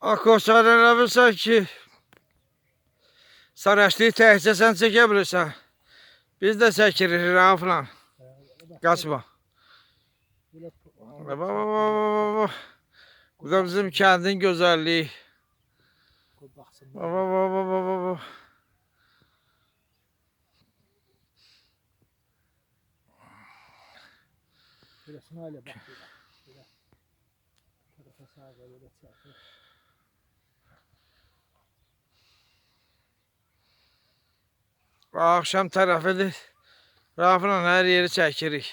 Akosan elə bilsən ki, saraşlıyı təkcə sən çəkə bilirsən. Biz də çəkirik. Qaçma. Baba baba baba. Bu da bizim kəndin gözəlliyi. Baba öyle bak. Böyle. Böyle. Tarafa Axşam tərəfidir. Raufla hər yeri çəkirik.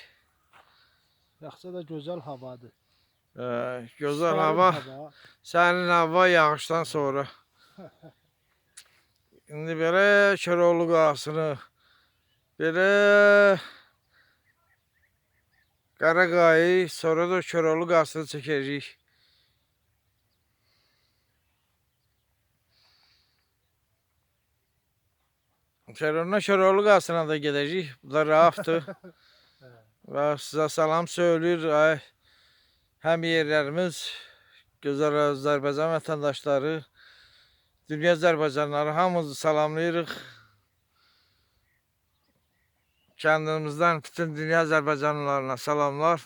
Yaxşı da güzel havadır. Ee, gözəl hava. Sənin hava yağışdan sonra. İndi belə Köroğlu qasını, belə Qaraqayı, sonra da Köroğlu qasını çəkəcəyik. Sonra Köroğlu qasına da gedəcəyik. Bu da Raufdur. Və sizə salam söyləyir. Ay, həm yerlərimiz, gözəl Azərbaycan vətəndaşları, dünya Azərbaycanları hamımızı salamlayırıq. Kəndimizdən bütün dünya Azərbaycanlılarına salamlar.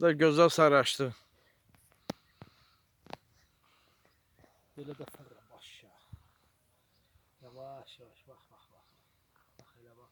Da gözəl saraşdı. Böyle de fırla aşağı. Yavaş yavaş bak bak bak. Bak hele bak.